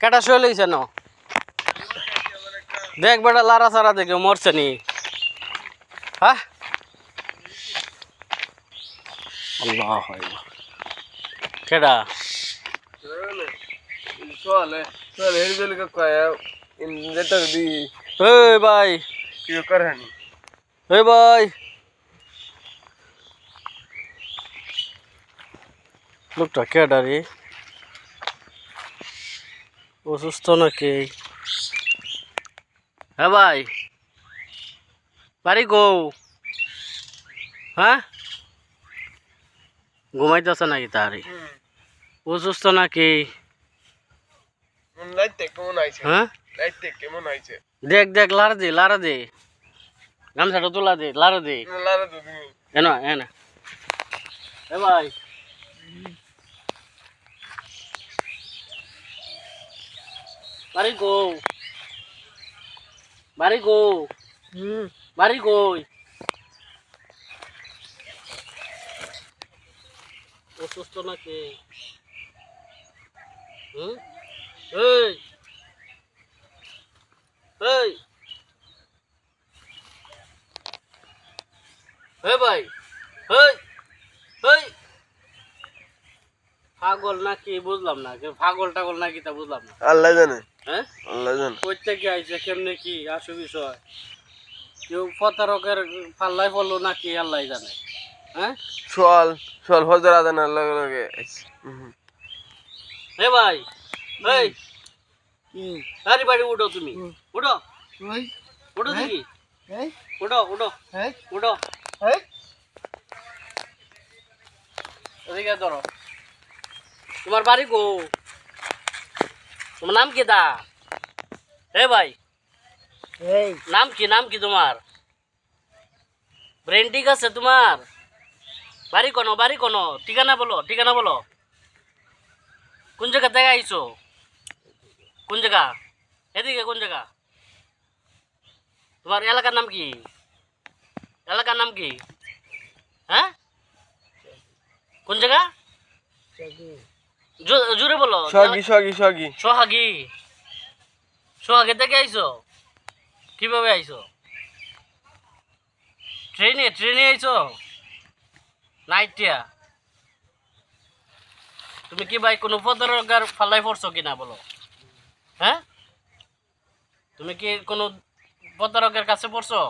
কেটা শুয়ে লইছে ন? দেখ বেটা লারা সারা দেখে মরছে নি। হ্যাঁ আল্লাহ। কেডা ভাই। এই ভাই। লোকটা কেডা রে? অসুস্থ নাকি? হ্যাঁ ভাই। বাড়ি গো। হ্যাঁ? ঘুমাইতেছে নাকি তাহারি? অসুস্থ নাকি? হ্যাঁ? লাইতে কেমন আইছে? দেখ দেখ লারা দে লারা দে। গামছাটা তোলা দে লারা দে। এন এন এ ভাই। বাড়ি গো। বাড়ি গো। বাড়ি কই অসুস্থ নাকি? হুম? এই। এই। হে ভাই। হেই হেই পাগল নাকি বুঝলাম না কেউ পাগল টাগল নাকি তা বুঝলাম না। আল্লাহ জানে। হ্যাঁ? আল্লাহ জানে। কইতে কি আইছে কেমনে কি আসু বিষয়? কেউ প্রতারকের পাল্লাই পড়ল নাকি আল্লাহ জানে। হ্যাঁ? সোয়াল সোয়াল ফজর আদানের লগে লগে হে ভাই এই। আরে বাড়ি উঠো তুমি। উঠো। উঠো দেখি। উঠো উঠো। উঠো। এদিকে ধরো। তোমার বাড়ি গো। তোমার নাম কি দা? হে ভাই নাম কি নাম কি তোমার? ব্রেন ঠিক আছে তোমার? বাড়ি কোনো বাড়ি কোনো? ঠিকানা বলো ঠিকানা বলো। কোন জায়গা থেকে আইছো? কোন জায়গা? এদিকে কোন জায়গা? তোমার এলাকার নাম কি? এলাকার নাম কি? হ্যাঁ? কোন জায়গা? জোরে বলো। সোহাগী সোহাগী সোহাগী। সোহাগী। সোহাগী থেকে আইছো? কীভাবে আইছো? ট্রেনে ট্রেনে আইছো? নাইটিয়া। তুমি কি ভাই কোনো পদরকার ফালাই পড়ছো কিনা বলো? হ্যাঁ? তুমি কি কোনো প্রতারকের কাছে পড়ছো?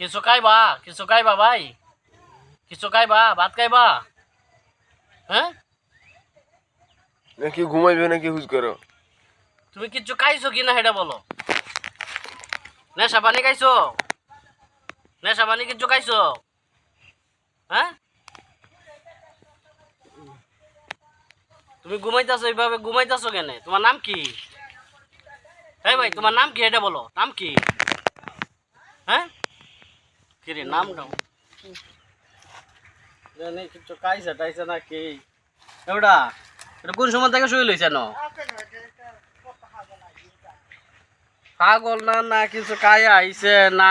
কিছু খাইবা? কিছু খাইবা ভাই? কিছু খাইবা ভাত খাইবা হ্যাঁ নাকি ঘুমাইবে নাকি হুজ করো তুমি কিছু খাইছো কিনা সেটা বলো নেশা পানি খাইছো নেশা পানি কিছু খাইছো হ্যাঁ তুমি ঘুমাইতেছো এইভাবে ঘুমাইতেছো কেন তোমার নাম কি এই ভাই তোমার নাম কি এটা বলো নাম কি হ্যাঁ কি রে নাম দাও জানি কিছু টাইছে না কি? এওটা এটা কোন সময় থেকে শুয়ে লইছে ন পাগল না না কিছু খাই আইছে না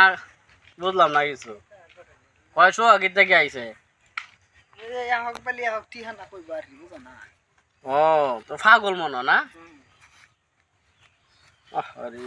বুঝলাম না কিছু। কয়শো আগে থেকে আইছে? ও তো পাগল মনে না? আরে